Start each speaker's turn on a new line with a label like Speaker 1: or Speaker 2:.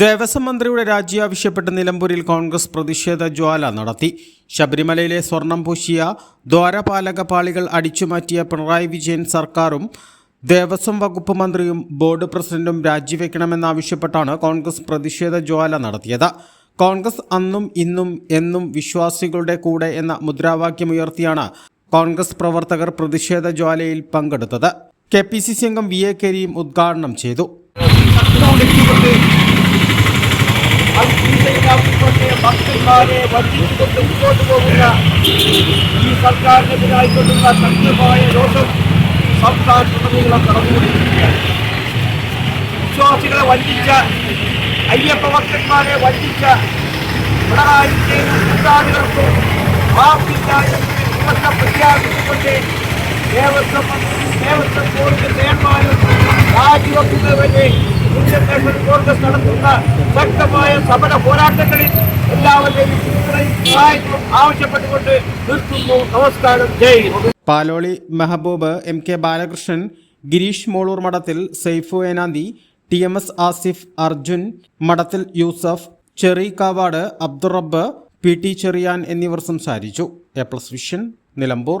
Speaker 1: ദേവസ്വം മന്ത്രിയുടെ രാജി ആവശ്യപ്പെട്ട് നിലമ്പൂരിൽ കോൺഗ്രസ് പ്രതിഷേധ ജ്വാല നടത്തി. ശബരിമലയിലെ സ്വർണം പൂശിയ ദ്വാരപാലക പാളികൾ അടിച്ചുമാറ്റിയ പിണറായി വിജയൻ സർക്കാരും ദേവസ്വം വകുപ്പ് മന്ത്രിയും ബോർഡ് പ്രസിഡന്റും രാജിവെക്കണമെന്നാവശ്യപ്പെട്ടാണ് കോൺഗ്രസ് പ്രതിഷേധ ജ്വാല നടത്തിയത്. കോൺഗ്രസ് അന്നും ഇന്നും എന്നും വിശ്വാസികളുടെ കൂടെ എന്ന മുദ്രാവാക്യമുയർത്തിയാണ് കോൺഗ്രസ് പ്രവർത്തകർ പ്രതിഷേധ ജ്വാലയിൽ പങ്കെടുത്തത്. കെ പി സി സി അംഗം വി എ കരീം ഉദ്ഘാടനം ചെയ്തു.
Speaker 2: ഭക്തന്മാരെ വഞ്ചിച്ചുകൊണ്ട് മുന്നോട്ട് പോകുന്ന ഈ സർക്കാരിനെതിരായിക്കൊണ്ടുള്ള ശക്തമായ രോഷം സംസ്ഥാനത്തുടനീളം കടന്നുകൊണ്ടിരിക്കുകയാണ് വിശ്വാസികളെ വഞ്ചിച്ച അയ്യപ്പ ഭക്തന്മാരെ വഞ്ചിച്ച പിണറായി വിജയനും കൂട്ടാളികൾക്കും ഉറക്കെ പ്രഖ്യാപിച്ചുകൊണ്ട് ദേവസ്വം ദേവസ്വം ബോർഡ് ചെയർമാനും രാജിവെക്കുന്നവരെ ഇന്ത്യൻ കോൺഗ്രസ് നടത്തുന്ന ശക്തമായ സമര പോരാട്ടങ്ങളിൽ Jai
Speaker 1: Paloli Mehaboob M K Balakrishnan Girish Molur Madathil Saifu Enanthi T M S Asif Arjun Madathil Yusuf Cheri Kavad Abdurab P T Cheriyan എന്നിവർ സംസാരിച്ചു. A plus vision Nilambur.